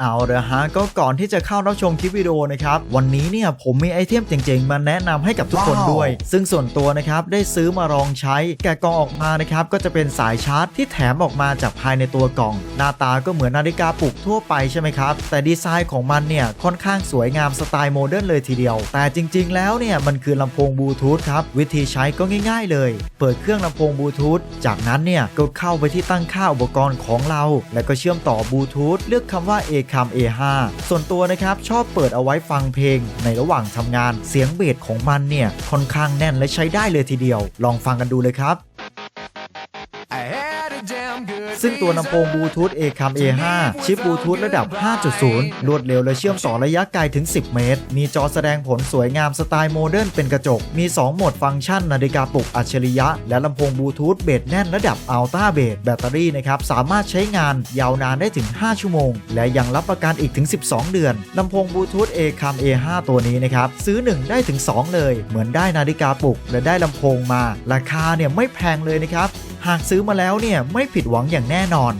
เอาละฮะก็ก่อนที่จะเข้ารับชมคลิปวิดีโอนะครับ วันนี้เนี่ยผมมีไอเทมเจ๋งๆ มาแนะนำให้กับทุกคนว้าวด้วย ซึ่งส่วนตัวนะครับได้ซื้อมาลองใช้ แกะกล่องออกมานะครับก็จะเป็นสายชาร์จที่แถมออกมาจากภายในตัวกล่อง หน้าตาก็เหมือนนาฬิกาปลุกทั่วไปใช่ไหมครับ แต่ดีไซน์ของมันเนี่ยค่อนข้างสวยงามสไตล์โมเดิร์นเลยทีเดียว แต่จริงๆแล้วเนี่ยมันคือลำโพงบลูทูธครับวิธีใช้ก็ง่ายๆเลย เปิดเครื่องลำโพงบลูทูธจากนั้นเนี่ยก็เข้าไปที่ตั้งค่าอุปกรณ์ของเรา แล้วก็เชื่อมต่อบลูทูธเลือกคำว่าคัม A5 ส่วนตัวนะครับชอบเปิดเอาไว้ฟังเพลง ในระหว่างทำงานเสียงเบสของมันเนี่ยค่อนข้างแน่นและใช้ได้เลยทีเดียว ลองฟังกันดูเลยครับ ซึ่งตัวลำโพงบลูทูธ Acam A5 ชิปบลูทูธระดับ 5.0 รวดเร็วและเชื่อมต่อระยะไกลถึง 10 เมตร มีจอแสดงผลสวยงามสไตล์โมเดิร์นเป็นกระจก มี 2 โหมดฟังก์ชันนาฬิกาปลุกอัจฉริยะ และลำโพงบลูทูธเบสแน่นระดับอัลต้าเบสแบตเตอรี่นะครับ สามารถใช้งานยาวนานได้ถึง 5 ชั่วโมง และยังรับประกันอีกถึง 12 เดือนลำโพงบลูทูธ Acam A5 ตัวนี้นะครับซื้อ 1 ได้ถึง 2 เลย เหมือนได้นาฬิกาปลุกและได้ลำโพงมา ราคาเนี่ยไม่แพงเลยนะครับ หากซื้อมาแล้วเนี่ยไม่ผิดหวังอย่างแน่นอน